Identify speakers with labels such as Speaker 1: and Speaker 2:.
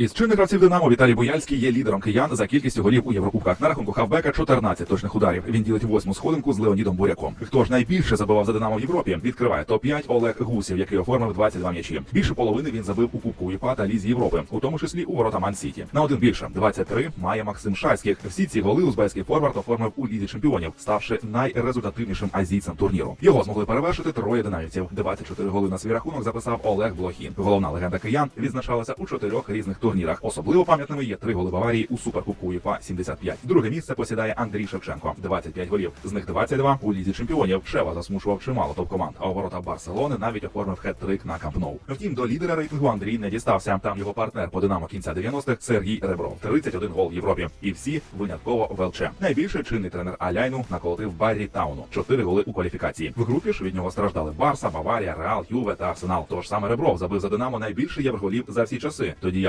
Speaker 1: Із чинних гравців Динамо Віталій Бояльський є лідером киян за кількістю голів у Єврокубках. На рахунку хавбека 14 точних ударів. Він ділить восьму сходинку з Леонідом Буряком. Хто ж найбільше забивав за Динамо в Європі? Відкриває топ-5 Олег Гусів, який оформив 22 м'ячі. Більше половини він забив у Кубку УЄФА та Лізі Європи, у тому числі у ворота Ман-Сіті. На один більше 23 має Максим Шайських. Всі ці голи узбецький форвард оформив у Лізі чемпіонів, ставши найрезультативнішим азійцем турніру. Його змогли перевершити троє динамівців. 24 голи на свій рахунок записав Олег Блохін. Головна легенда киян відзначалася у чотирьох різних турнірах. Особливо пам'ятними є три голи Баварії у Суперкубку УЄФА 75. Друге місце посідає Андрій Шевченко. 25 голів. З них 22 у лізі чемпіонів. Шева засмушував чимало топ-команд. А у ворота Барселони навіть оформив хет-трик на Камп Ноу. Втім, до лідера рейтингу Андрій не дістався. Там його партнер по Динамо кінця 90-х Сергій Ребров. 31 гол в Європі. І всі винятково в ЛЧ. Найбільше чинний тренер Аляйну наколотив Баррі Тауну. 4 голи у кваліфікації. В групі ж від нього страждали Барса, Баварія, Реал, Юве та Арсенал. Тож саме Ребров забив за Динамо найбільше євроголів за всі часи. Тоді як